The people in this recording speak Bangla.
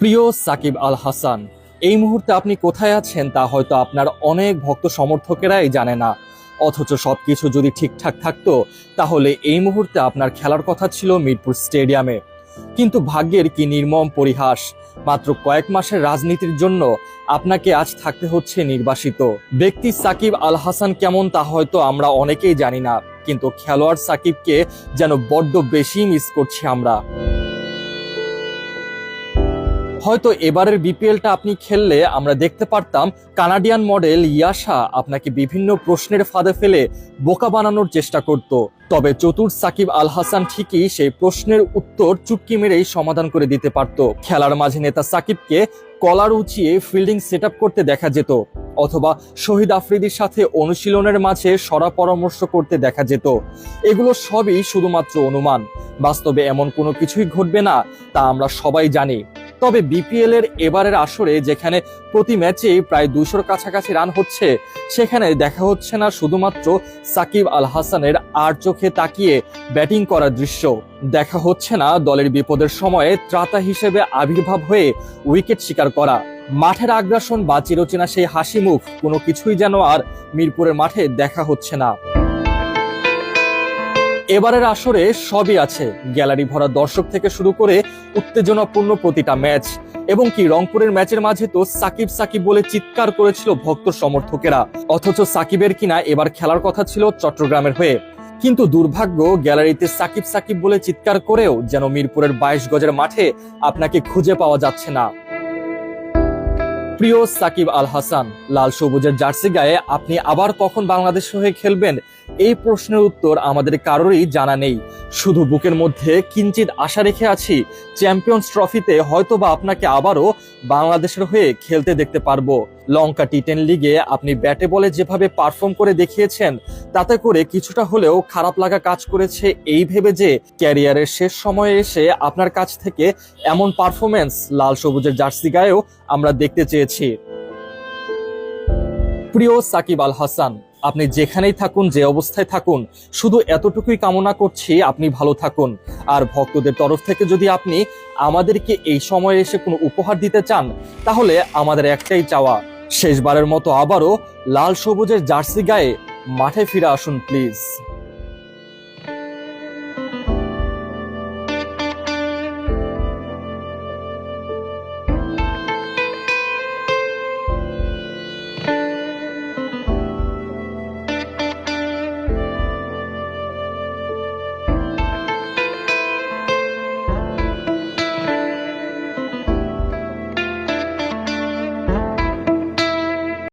প্রিয় সাকিব আল হাসান এই মুহূর্তে আপনি কোথায় আছেন তা হয়তো আপনার অনেক ভক্ত সমর্থকেরাই জানে না। অথচ সবকিছু যদি ঠিকঠাক থাকতো, তাহলে এই মুহূর্তে আপনার খেলার কথা ছিল মিরপুর স্টেডিয়ামে। কিন্তু ভাগ্যের কি নির্মম পরিহাস, মাত্র কয়েক মাসের রাজনীতির জন্য আপনাকে আজ থাকতে হচ্ছে নির্বাসিত। ব্যক্তি সাকিব আল হাসান কেমন তা হয়তো আমরা অনেকেই জানি না, কিন্তু খেলোয়াড় সাকিবকে যেন বড্ড বেশি মিস করছি আমরা। হয়তো এবারের বিপিএলটা আপনি খেললে আমরা দেখতে পারতাম কানাডিয়ান মডেল ইয়াশা আপনাকে বিভিন্ন প্রশ্নের ফাঁদে ফেলে বোকা বানানোর চেষ্টা করত। তবে চতুর সাকিব আল হাসান ঠিকই সেই প্রশ্নের উত্তর চুটকি মেরেই সমাধান করে দিতে পারত। খেলার মাঝে নেতা সাকিবকে কলার উঁচিয়ে ফিল্ডিং সেট করতে দেখা যেত, অথবা শহীদ আফ্রিদির সাথে অনুশীলনের মাঝে সরা পরামর্শ করতে দেখা যেত। এগুলো সবই শুধুমাত্র অনুমান। বাস্তবে এমন কোনো কিছুই ঘটবে না, তা আমরা সবাই জানি। তবে বিপিএল এর এবারের আসরে যেখানে প্রতি ম্যাচেই প্রায় দুশোর কাছাকাছি রান হচ্ছে, সেখানে দেখা হচ্ছে না শুধুমাত্র সাকিব আল হাসানের আর চোখে তাকিয়ে ব্যাটিং করার দৃশ্য। দেখা হচ্ছে না দলের বিপদের সময়ে ত্রাতা হিসেবে আবির্ভাব হয়ে উইকেট শিকার করা। মাঠের আগ্রাসন বা চিরচেনা সেই হাসি মুখ, কোনো কিছুই যেন আর মিরপুরের মাঠে দেখা হচ্ছে না। এবারের আসরে সবই আছে। গ্যালারি ভরা দর্শক থেকে শুরু করে উত্তেজনাপূর্ণ প্রতিটা ম্যাচ। এবং কি, রংপুরের ম্যাচের মাঝে তো সাকিব সাকিব বলে চিৎকার করেছিল ভক্ত সমর্থকেরা। অথচ সাকিবের কিনা এবার খেলার কথা ছিল চট্টগ্রামের হয়ে। কিন্তু দুর্ভাগ্য, গ্যালারিতে সাকিব সাকিব বলে চিৎকার করেও যেন মিরপুরের বাইশ গজের মাঠে আপনাকে খুঁজে পাওয়া যাচ্ছে না। প্রিয় সাকিব আল হাসান, লাল সবুজের জার্সি গায়ে আপনি আবার কখন বাংলাদেশ হয়ে খেলবেন এই প্রশ্নের উত্তর আমাদের কারোরই জানা নেই। শুধু বুকের মধ্যে কিঞ্চিত আশা রেখে আছি, চ্যাম্পিয়ন্স ট্রফিতে হয়তোবা আপনাকে আবারও বাংলাদেশের হয়ে খেলতে দেখতে পারব। লঙ্কা টি টেন লিগে আপনি ব্যাটে বলে যেভাবে পারফর্ম করে দেখিয়েছেন, তাতে করে কিছুটা হলেও খারাপ লাগা কাজ করেছে এই ভেবে যে ক্যারিয়ারের শেষ সময়ে এসে আপনার কাছ থেকে এমন পারফরমেন্স লাল সবুজের জার্সি গায়েও আমরা দেখতে চেয়েছি। প্রিয় সাকিব আল হাসান আপনি যেখানেই থাকুন, যে অবস্থায় থাকুন, শুধু এতটুকুই কামনা করছি আপনি ভালো থাকুন। আর ভক্তদের তরফ থেকে যদি আপনি আমাদেরকে এই সময়ে এসে কোনো উপহার দিতে চান, তাহলে আমাদের একটাই চাওয়া, শেষবারের মতো আবারও লাল সবুজের জার্সি গায়ে মাঠে ফিরে আসুন, প্লিজ।